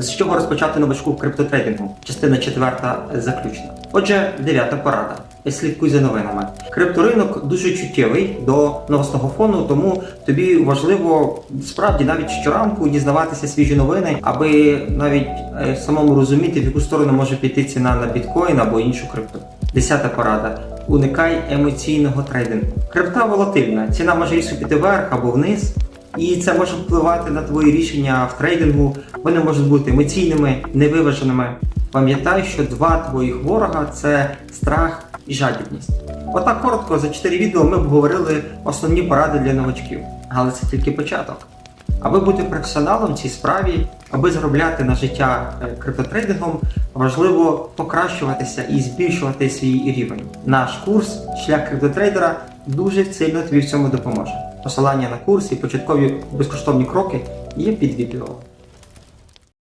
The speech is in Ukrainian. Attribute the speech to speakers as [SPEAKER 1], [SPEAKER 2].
[SPEAKER 1] З чого розпочати новачку в криптотрейдингу? Частина четверта заключна. Отже, дев'ята порада. Слідкуй за новинами. Крипторинок дуже чуттєвий до новостного фону, тому тобі важливо справді навіть щоранку дізнаватися свіжі новини, аби навіть е, самому розуміти, в яку сторону може піти ціна на біткоін або іншу крипту. Десята порада. Уникай емоційного трейдингу. Крипта волатильна, ціна може різко піти вверх або вниз. І це може впливати на твої рішення в трейдингу. Вони можуть бути емоційними, невиваженими. Пам'ятай, що два твоїх ворога це страх і жадібність. Отак коротко за 4 відео ми обговорили основні поради для новачків, але це тільки початок. Аби бути професіоналом в цій справі, аби заробляти на життя е, криптотрейдингом, важливо покращуватися і збільшувати свій рівень. Наш курс Шлях криптотрейдера дуже сильно тобі в цьому допоможе. Посилання на курс і початкові безкоштовні кроки є під відео.